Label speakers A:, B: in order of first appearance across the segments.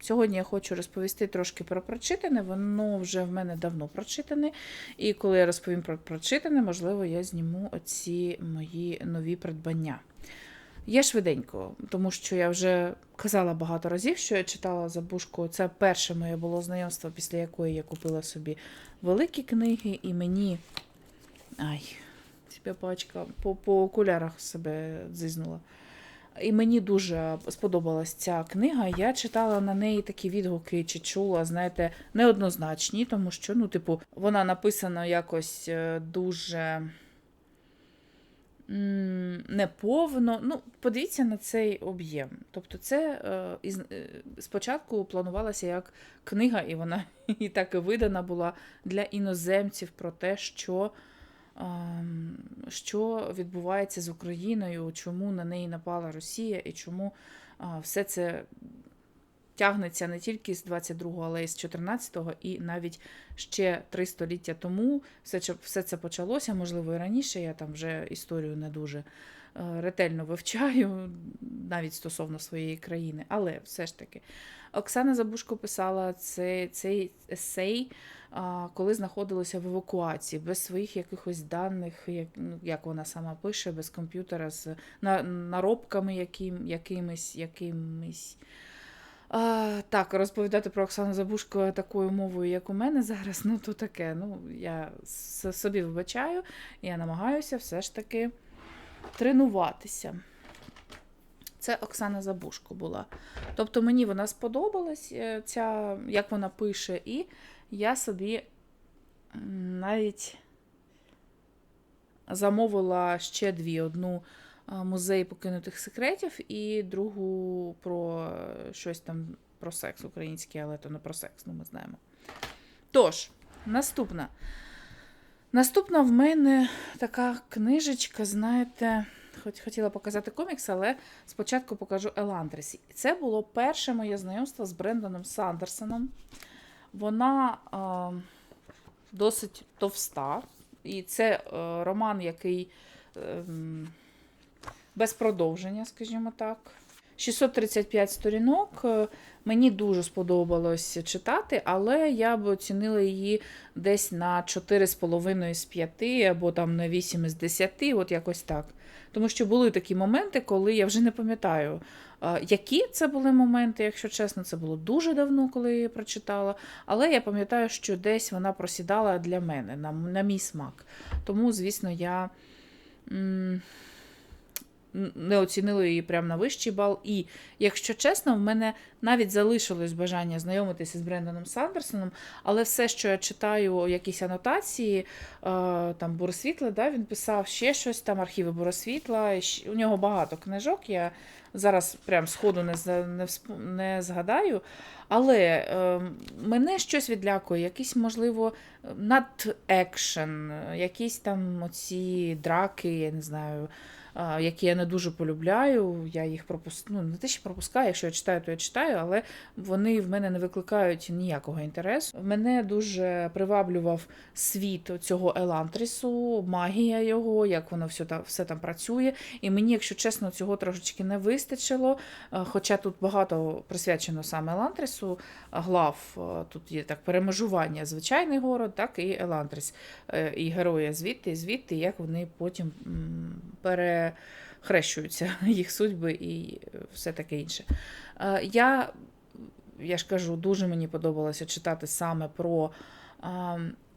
A: Сьогодні я хочу розповісти трошки про прочитане. Воно вже в мене давно прочитане. І коли я розповім про прочитане, можливо, я зніму оці мої нові придбання. Я швиденько, тому що я вже казала багато разів, що я читала забушку. Це перше моє було знайомство, після якої я купила собі великі книги, і мені. Ай, себе пачка по, по окулярах себе дзизнула. І мені дуже сподобалась ця книга. Я читала на неї такі відгуки чи чула, знаєте, неоднозначні, тому що, ну, типу, вона написана якось е, дуже неповно. Ну, подивіться на цей об'єм. Тобто, це е, е, спочатку планувалася як книга, і вона і так і видана була для іноземців про те, що що відбувається з Україною, чому на неї напала Росія і чому все це тягнеться не тільки з 22-го, але й з 14-го, і навіть ще три століття тому все, все це почалося, можливо, і раніше. Я там вже історію не дуже е, ретельно вивчаю, навіть стосовно своєї країни. Але все ж таки, Оксана Забушко писала цей, цей есей коли знаходилася в евакуації, без своїх якихось даних, як, ну, як вона сама пише, без комп'ютера, з на, наробками яким, якимись. якимись. А, так, розповідати про Оксану Забушко такою мовою, як у мене зараз, ну то таке. Ну, я собі вибачаю, я намагаюся все ж таки тренуватися. Це Оксана Забушко була. Тобто мені вона сподобалась, е, ця, як вона пише, і я собі навіть замовила ще дві: одну музей покинутих секретів і другу про е, щось там про секс український, але то не про секс, ну ми знаємо. Тож, наступна. Наступна в мене така книжечка, знаєте, хоч хотіла показати комікс, але спочатку покажу Еландрес. Це було перше моє знайомство з Бренданом Сандерсоном. Вона е, досить товста, і це е, роман, який е, без продовження, скажімо так. 635 сторінок. Е, Мені дуже сподобалось читати, але я б оцінила її десь на 4,5 з 5 або там на 8 з 10, от якось так. Тому що були такі моменти, коли я вже не пам'ятаю, які це були моменти, якщо чесно, це було дуже давно, коли я її прочитала. Але я пам'ятаю, що десь вона просідала для мене, на, на мій смак. Тому, звісно, я. м, Не оцінила її прямо на вищий бал. І, якщо чесно, в мене навіть залишилось бажання знайомитися з Бренданом Сандерсоном, але все, що я читаю, якісь анотації, е, там Боросвітла, да, він писав ще щось, там архіви Боросвітла. У нього багато книжок. Я зараз прям сходу не, не, не згадаю. Але е, мене щось відлякує, якийсь, можливо, надекшен, якісь там оці драки, я не знаю, які я не дуже полюбляю. Я їх пропускаю, ну, не те, що пропускаю, якщо я читаю, то я читаю, але вони в мене не викликають ніякого інтересу. Мене дуже приваблював світ цього Елантрісу, магія його, як воно все там, все там працює. І мені, якщо чесно, цього трошечки не вистачило. Хоча тут багато присвячено саме Елантрісу глав. Тут є так перемежування звичайний город, так і Елантріс. Е, І герої звідти, звідти, як вони потім м, перехрещуються, їх судьби і е, все таке інше. Е, Я, я ж кажу, дуже мені подобалося читати саме про.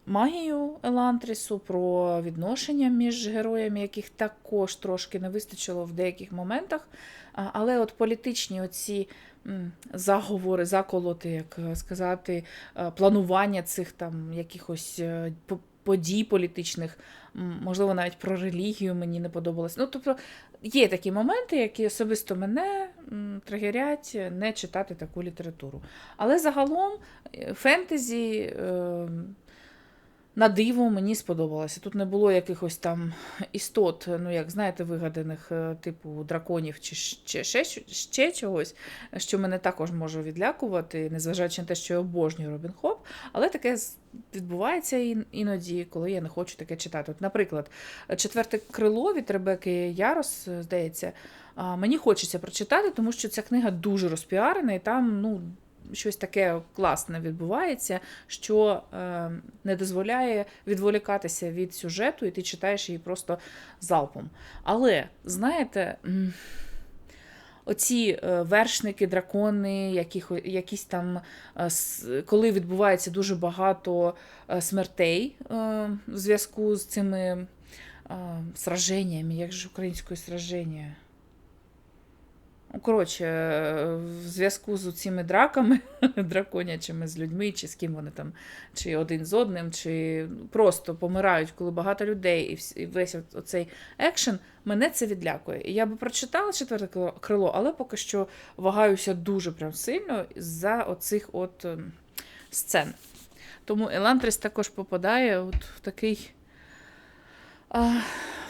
A: Магію Елантрісу, про відношення між героями, яких також трошки не вистачило в деяких моментах. Але от політичні оці заговори, заколоти, як е, сказати, е, планування цих там якихось е, подій політичних, можливо, навіть про релігію мені не подобалось. Ну, тобто є такі моменти, які особисто мене тригерять не читати таку літературу. Але загалом е, фентезі. е, на диво мені сподобалося. Тут не було якихось там істот, ну як знаєте, вигаданих, е, типу драконів чи ще, ще, ще чогось, що мене також може відлякувати, незважаючи на те, що я обожнюю Робін Хоп. Але таке відбувається іноді, коли я не хочу таке читати. От, наприклад, четверте крило від Ребекки Ярос, здається, мені хочеться прочитати, тому що ця книга дуже розпіарена, і там ну, щось таке класне відбувається, що е, не дозволяє відволікатися від сюжету, і ти читаєш її просто залпом. Але, знаєте. Оці е, вершники, дракони, яких, якісь там, е, коли відбувається дуже багато е, смертей в зв'язку з цими сраженнями, як же українською сраження? Ну, Коротше, е, в зв'язку з цими драками, драконячими з людьми, чи з ким вони там, чи один з одним, чи просто помирають, коли багато людей, і весь оцей екшен, мене це відлякує. Я би прочитала четверте крило- але поки що вагаюся дуже прям сильно за оцих от ем, сцен. Тому Елантрис також попадає от в такий.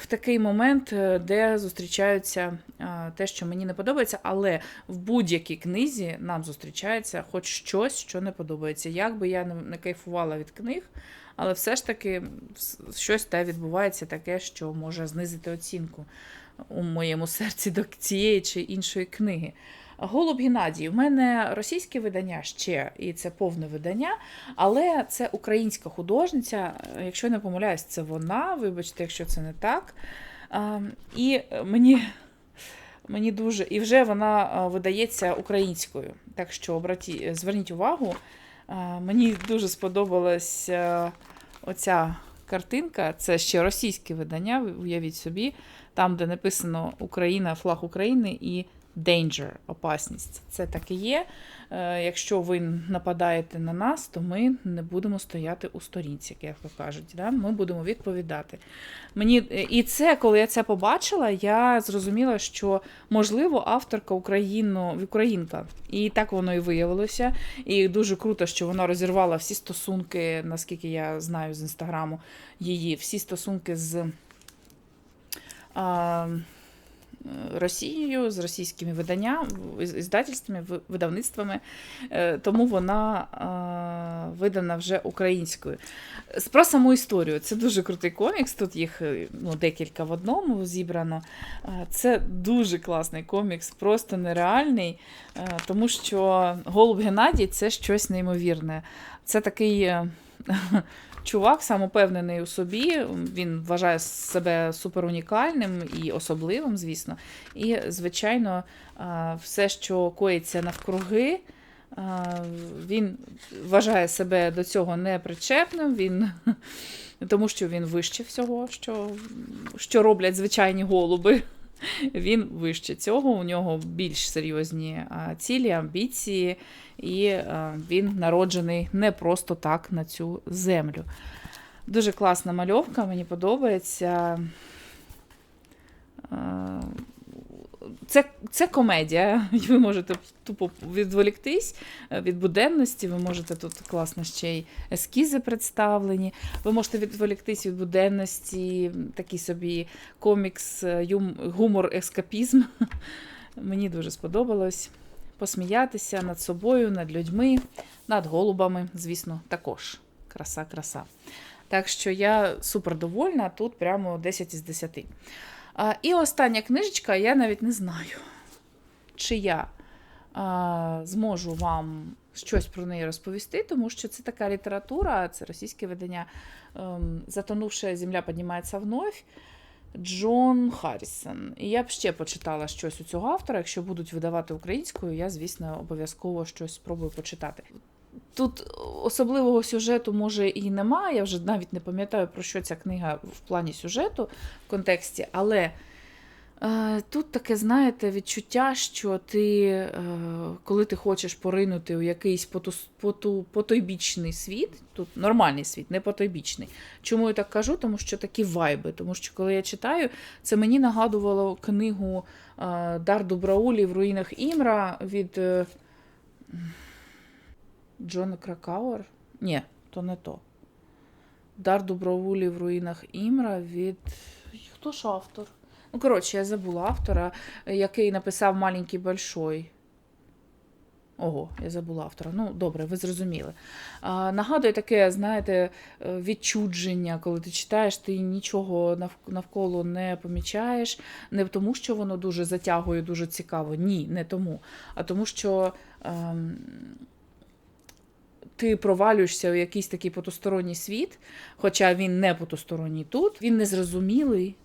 A: Такий момент, е, де зустрічаються те, що мені не подобається, але в будь-якій книзі нам зустрічається хоч щось, що не подобається. Як би я не кайфувала від книг, але все ж таки щось те відбувається таке, що може знизити оцінку у моєму серці до цієї чи іншої книги. Голуб Геннадій. У мене російське видання ще, і це повне видання, але це українська художниця. Якщо я не помиляюсь, це вона. Вибачте, якщо це не так. І мені, мені дуже. І вже вона видається українською. Так що обраті, зверніть увагу. Мені дуже сподобалась оця картинка. Це ще російське видання, уявіть собі, там, де написано Україна, флаг України і danger, опасність. Це так і є. Е, Якщо ви нападаєте на нас, то ми не будемо стояти у сторінці, як то кажуть. Да? Ми будемо відповідати. Мені і це, коли я це побачила, я зрозуміла, що можливо авторка Україну, українка. І так воно і виявилося. І дуже круто, що вона розірвала всі стосунки, наскільки я знаю з інстаграму її, всі стосунки з. А, Росією, з російськими виданнями, іздательствами, видавництвами, Е, тому вона е, видана вже українською. Про саму історію. Це дуже крутий комікс. Тут їх е, ну, декілька в одному зібрано. Е, Це дуже класний комікс, просто нереальний, е, тому що Голуб Геннадій це щось неймовірне. Це такий. Чувак самопевнений у собі, він вважає себе суперунікальним і особливим, звісно. І, звичайно, все, що коїться навкруги, він вважає себе до цього непричепним, він, тому що він вище всього, що, що роблять звичайні голуби. Він вище цього, у нього більш серйозні цілі, амбіції, і він народжений не просто так на цю землю. Дуже класна мальовка, мені подобається. Це, це комедія. Ви можете тупо відволіктись е, від буденності. Ви можете тут класно ще й ескізи представлені. Ви можете відволіктись від буденності, такий собі комікс, е, юм- гумор, ескапізм. Мені дуже сподобалось посміятися над собою, над людьми, над голубами, звісно, також. Краса, краса. Так що я супер довольна, тут прямо 10 із 10. А, і остання книжечка, я навіть не знаю, чи я а, зможу вам щось про неї розповісти, тому що це така література, це російське видання ем, Затонувша земля піднімається вновь. Джон Харрісон. І я б ще почитала щось у цього автора. Якщо будуть видавати українською, я, звісно, обов'язково щось спробую почитати. Тут особливого сюжету, може, і немає. Я вже навіть не пам'ятаю, про що ця книга в плані сюжету в контексті, але е, тут таке, знаєте, відчуття, що ти, е, коли ти хочеш поринути у якийсь потус, поту, потойбічний світ, тут нормальний світ, не потойбічний. Чому я так кажу? Тому що такі вайби. Тому що коли я читаю, це мені нагадувало книгу е, Дар Дубраулі в руїнах Імра від. Е, Джона Кракауер? Ні, то не то. Дар Доброволі в руїнах Імра від. Хто ж автор? Ну, коротше, я забула автора, який написав Маленький Большой. Ого, я забула автора. Ну, добре, ви зрозуміли. А, нагадує таке, знаєте, відчудження, коли ти читаєш, ти нічого навколо не помічаєш. Не тому, що воно дуже затягує, дуже цікаво. Ні, не тому. А тому, що ем, ти провалюєшся у якийсь такий потусторонній світ, хоча він не потусторонній тут, він незрозумілий.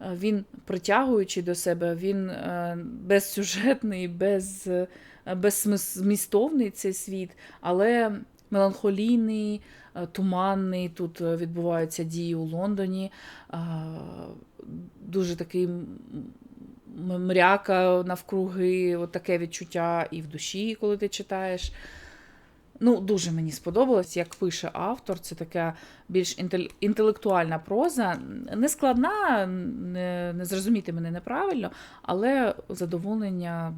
A: е, Він притягуючий до себе, він е, безсюжетний, без, е, беззмістовний цей світ, але меланхолійний, туманний. Тут відбуваються дії у Лондоні. Дуже такий мряка навкруги, от таке відчуття і в душі, коли ти читаєш. Ну, дуже мені сподобалось, як пише автор. Це така більш інтелектуальна проза. Не складна, не, не зрозуміти мене неправильно, але задоволення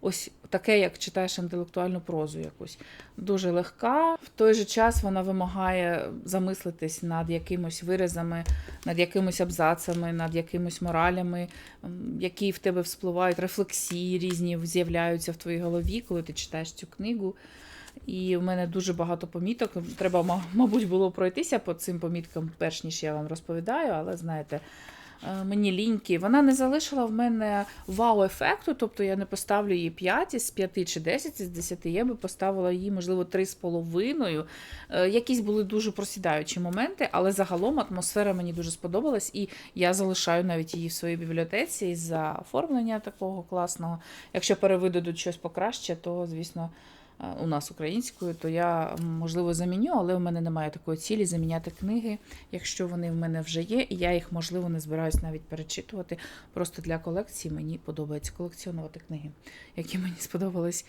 A: ось таке, як читаєш інтелектуальну прозу якусь. Дуже легка. В той же час вона вимагає замислитись над якимось виразами, над якимись абзацами, над якимись моралями, які в тебе вспливають, рефлексії різні з'являються в твоїй голові, коли ти читаєш цю книгу. І в мене дуже багато поміток. Треба, мабуть, було пройтися по цим поміткам, перш ніж я вам розповідаю, але знаєте, е, мені ліньки. Вона не залишила в мене вау-ефекту, тобто я не поставлю їй 5 із 5 чи 10 із 10, я би поставила їй, можливо, 3,5. Е, Якісь були дуже просідаючі моменти, але загалом атмосфера мені дуже сподобалась, і я залишаю навіть її в своїй бібліотеці за оформлення такого класного. Якщо перевидадуть щось покраще, то, звісно, у нас українською, то я можливо заміню, але в мене немає такої цілі заміняти книги, якщо вони в мене вже є, і я їх можливо не збираюсь навіть перечитувати. Просто для колекції мені подобається колекціонувати книги, які мені сподобались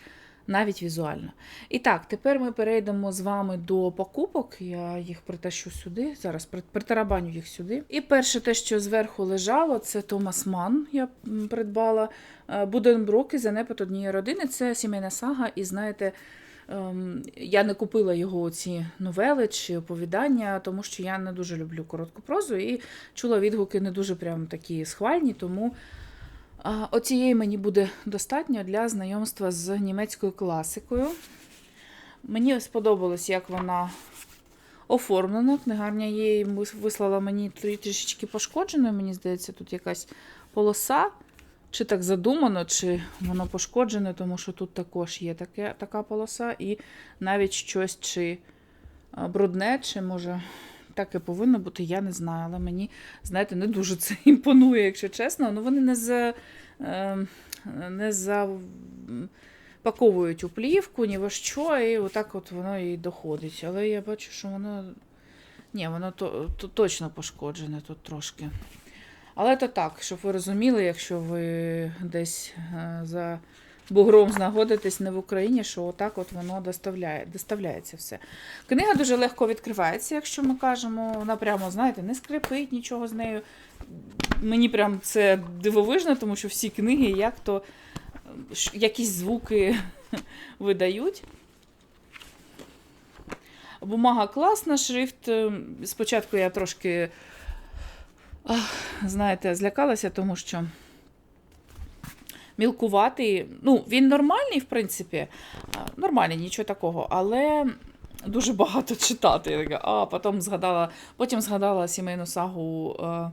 A: навіть візуально. І так, тепер ми перейдемо з вами до покупок. Я їх притащу сюди. Зараз притарабаню їх сюди. І перше, те, що зверху лежало, це Томас Ман. Я придбала Е, Буденброк і занепад однієї родини. Це сімейна сага, і знаєте. ем, Я не купила його ці новели чи оповідання, тому що я не дуже люблю коротку прозу і чула відгуки не дуже прям такі схвальні, тому оцієї мені буде достатньо для знайомства з німецькою класикою. Мені сподобалось, як вона оформлена. Книгарня її вислала мені трішечки пошкодженою. Мені здається, тут якась полоса. Чи так задумано, чи воно пошкоджене, тому що тут також є таке, така полоса, і навіть щось чи брудне, чи може так і повинно бути, я не знаю. Але мені, знаєте, не дуже це імпонує, якщо чесно. Ну, вони не за, е, не запаковують у плівку, ні во що, і отак от воно і доходить. Але я бачу, що воно. Ні, воно то, то точно пошкоджене тут трошки. Але то так, щоб ви розуміли, якщо ви десь е, за бугром знаходитесь не в Україні, що отак от воно доставляє, доставляється все. Книга дуже легко відкривається, якщо ми кажемо, вона прямо, знаєте, не скрипить нічого з нею. Мені прям це дивовижно, тому що всі книги як то якісь звуки видають. Бумага класна, шрифт. е, Спочатку я трошки знаєте, злякалася, тому що мілкуватий. Ну, він нормальний, в принципі, нормальний, нічого такого, але дуже багато читати. А потім згадала, потім згадала сімейну сагу е,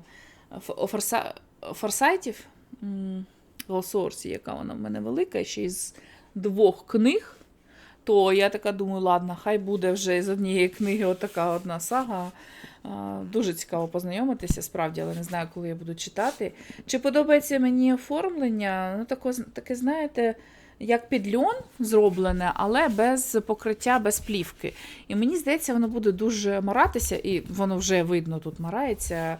A: Форса, Форсайтів Голсорсі, яка вона в мене велика, ще із двох книг. То я така думаю, ладно, хай буде вже з однієї книги отака одна сага. Дуже цікаво познайомитися, справді, але не знаю, коли я буду читати. Чи подобається мені оформлення? Ну, тако, таке, знаєте, як під льон зроблене, але без покриття, без плівки. І мені здається, воно буде дуже маратися, і воно вже видно тут марається.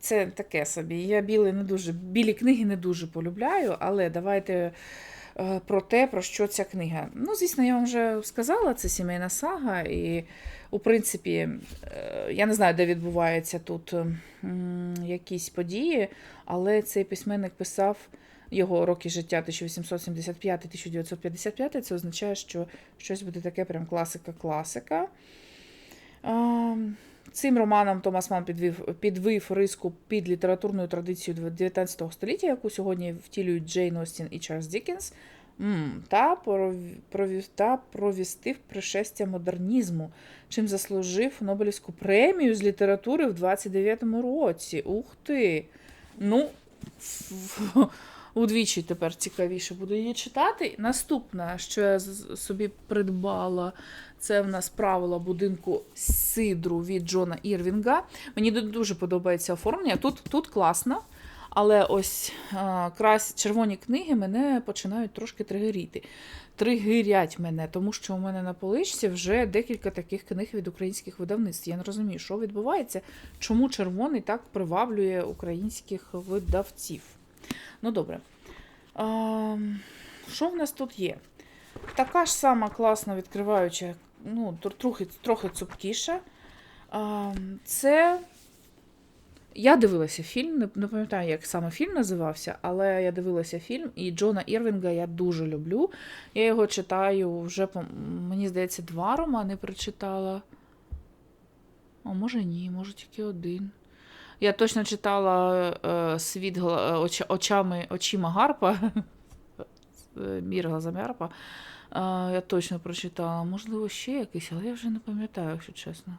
A: Це таке собі. Я білі не дуже, білі книги не дуже полюбляю, але давайте про те, про що ця книга. Ну, звісно, я вам вже сказала, це сімейна сага, і, у принципі, е, я не знаю, де відбуваються тут якісь події, але цей письменник писав його роки життя 1875-1955. Це означає, що щось буде таке прям класика-класика. Цим романом Томас Ман підвів, підвив риску під літературною традицією 19 століття, яку сьогодні втілюють Джейн Остін і Чарльз Діккенс, та, провів, та провістив пришестя модернізму, чим заслужив Нобелівську премію з літератури в 29-му році. Ух ти! Ну, удвічі тепер цікавіше буду її читати. Наступне, що я собі придбала, це в нас правила будинку Сидру від Джона Ірвінга. Мені дуже подобається оформлення. Тут, тут класно, але ось а, крась червоні книги мене починають трошки тригеріти. Тригерять мене, тому що у мене на поличці вже декілька таких книг від українських видавництв. Я не розумію, що відбувається, чому червоний так приваблює українських видавців. Ну, добре. А, що в нас тут є? Така ж сама класна відкриваюча, ну, трохи, трохи цупкіша. А, це. Я дивилася фільм, не, пам'ятаю, як саме фільм називався, але я дивилася фільм, і Джона Ірвінга я дуже люблю. Я його читаю вже, мені здається, два романи прочитала. А може ні, може тільки один. Я точно читала е, світ е, оч, очами, очима Гарпа. Е, Мір. Е, я точно прочитала. Можливо, ще якийсь, але я вже не пам'ятаю, якщо чесно.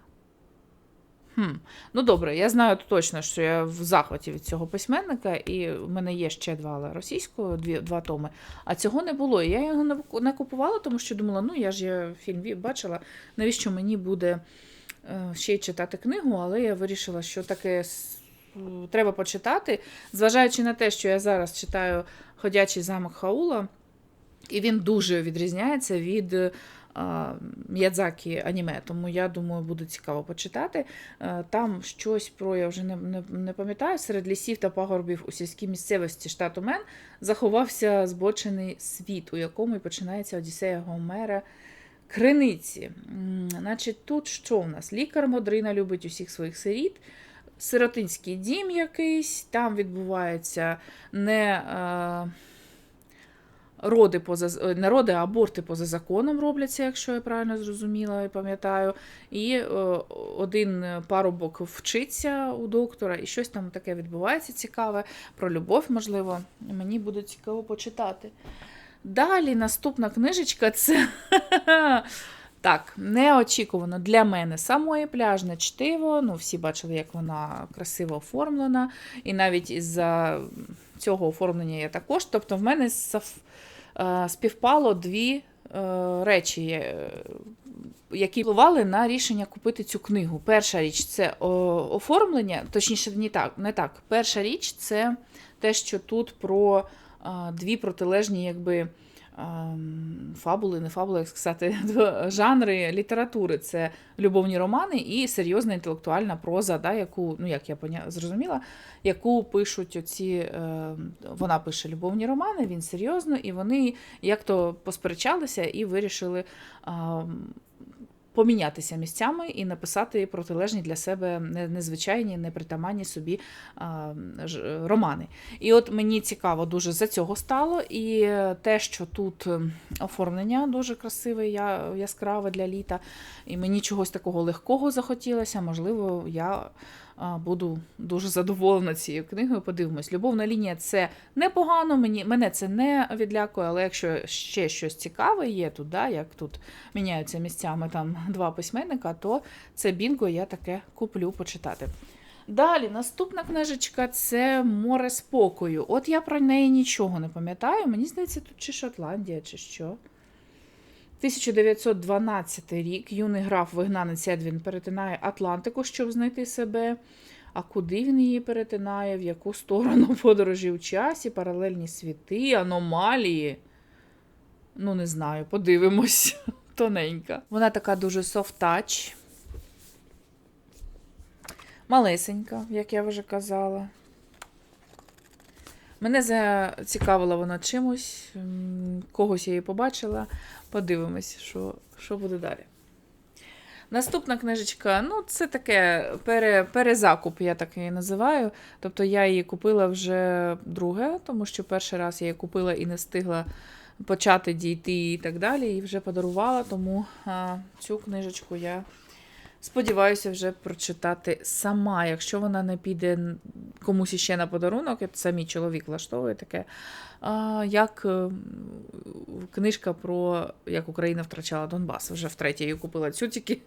A: Хм. Ну добре, я знаю точно, що я в захваті від цього письменника, і в мене є ще два але російського, дві, два томи. А цього не було. Я його не купувала, тому що думала, ну я ж я фільм бачила, навіщо мені буде ще й читати книгу, але я вирішила, що таке треба почитати. Зважаючи на те, що я зараз читаю Ходячий замок Хаула, і він дуже відрізняється від е, М'ядзакі аніме, тому я думаю, буде цікаво почитати. Е, Там щось про, я вже не, не, не пам'ятаю, серед лісів та пагорбів у сільській місцевості штату Мен заховався збочений світ, у якому і починається Одіссея Гомера. Криниці. Значить, тут що у нас? Лікар Модрина любить усіх своїх сиріт. Сиротинський дім якийсь, там відбувається не е, роди поза не роди, а аборти поза законом робляться, якщо я правильно зрозуміла і пам'ятаю. І е, один парубок вчиться у доктора, і щось там таке відбувається цікаве про любов, можливо. Мені буде цікаво почитати. Далі наступна книжечка це. Так, неочікувано для мене самої пляжне чтиво. Ну, всі бачили, як вона красиво оформлена. І навіть із-за цього оформлення я також. Тобто, в мене е, співпало дві е, речі, е, які впливали на рішення купити цю книгу. Перша річ це оформлення, точніше, не так, не так. Перша річ це те, що тут про дві протилежні, якби. Фабули, не фабули, як сказати, жанри літератури це любовні романи і серйозна інтелектуальна проза, да, яку, ну як я зрозуміла, яку пишуть оці. Е... Вона пише любовні романи, він серйозно, і вони як то посперечалися і вирішили. Помінятися місцями і написати протилежні для себе незвичайні, непритаманні собі романи. І от мені цікаво дуже за цього стало. І те, що тут ем, оформлення дуже красиве, яскраве для літа, і мені чогось такого легкого захотілося. Можливо, я буду дуже задоволена цією книгою. Подивимось. Любовна лінія це непогано, мені, мене це не відлякує, але якщо ще щось цікаве є тут, да, як тут міняються місцями там два письменника, то це бінго, я таке куплю почитати. Далі, наступна книжечка це Море спокою. От я про неї нічого не пам'ятаю. Мені здається, тут чи Шотландія, чи що. 1912 рік юний граф вигнанець Едвін перетинає Атлантику, щоб знайти себе. А куди він її перетинає, в яку сторону подорожі в часі, паралельні світи, аномалії. Ну, не знаю, подивимось. Тоненька. Вона така дуже touch. Малесенька, як я вже казала. Мене зацікавила вона чимось, когось я її побачила. Подивимось, що, що буде далі. Наступна книжечка, ну, це таке пере, перезакуп, я так її називаю. Тобто я її купила вже друге, тому що перший раз я її купила і не встигла почати дійти і так далі, і вже подарувала, тому а, цю книжечку я Сподіваюся вже прочитати сама. Якщо вона не піде комусь іще на подарунок, це мій чоловік влаштовує таке. Як е, книжка про як Україна втрачала Донбас. Вже втретє її купила цю тільки,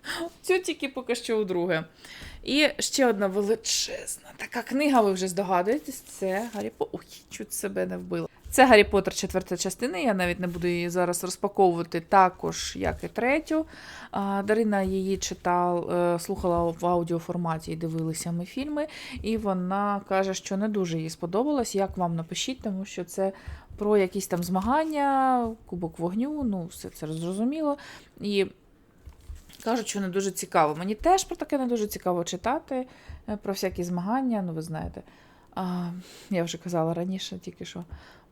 A: цю тільки поки що удруге. І ще одна величезна така книга, ви вже здогадуєтесь, це Гаррі. Ой, чуть себе не вбила. Це Гаррі Поттер, четверта частина. Я навіть не буду її зараз розпаковувати також, як і третю. Дарина її читав, е, слухала в аудіоформаті і дивилися ми фільми. І вона каже, що не дуже їй сподобалось. Як вам напишіть, тому що це про якісь там змагання, кубок вогню, ну, все це зрозуміло. І кажуть, що не дуже цікаво. Мені теж про таке не дуже цікаво читати, е, про всякі змагання, ну ви знаєте. А, я вже казала раніше, тільки що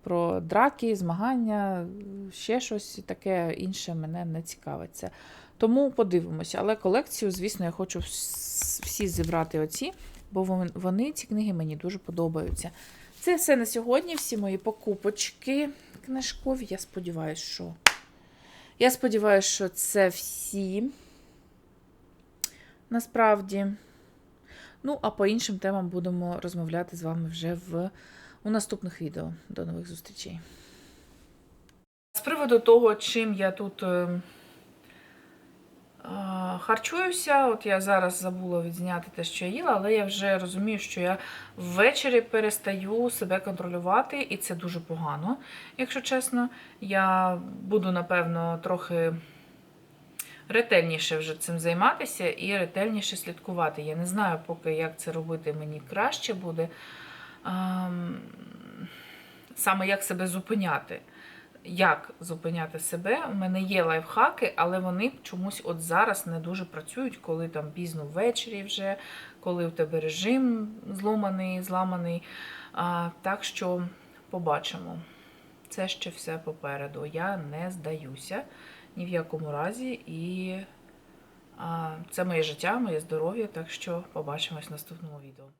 A: про драки, змагання, ще щось таке інше мене не цікавиться. Тому подивимося. Але колекцію, звісно, я хочу всі зібрати оці, бо вони, ці книги, мені дуже подобаються. Це все на сьогодні. Всі мої покупочки книжкові. Я сподіваюся, що. Я сподіваюся, що це всі. Насправді. Ну, а по іншим темам будемо розмовляти з вами вже в, у наступних відео. До нових зустрічей. З приводу того, чим я тут е, харчуюся, от я зараз забула відзняти те, що я їла, але я вже розумію, що я ввечері перестаю себе контролювати, і це дуже погано, якщо чесно. Я буду, напевно, трохи ретельніше вже цим займатися і ретельніше слідкувати. Я не знаю, поки як це робити мені краще буде. Ам, Саме як себе зупиняти. Як зупиняти себе? У мене є лайфхаки, але вони чомусь от зараз не дуже працюють, коли там пізно ввечері вже, коли у тебе режим зломаний, зламаний. А, так що побачимо. Це ще все попереду. Я не здаюся ні в якому разі. І а, це моє життя, моє здоров'я. Так що побачимось в наступному відео.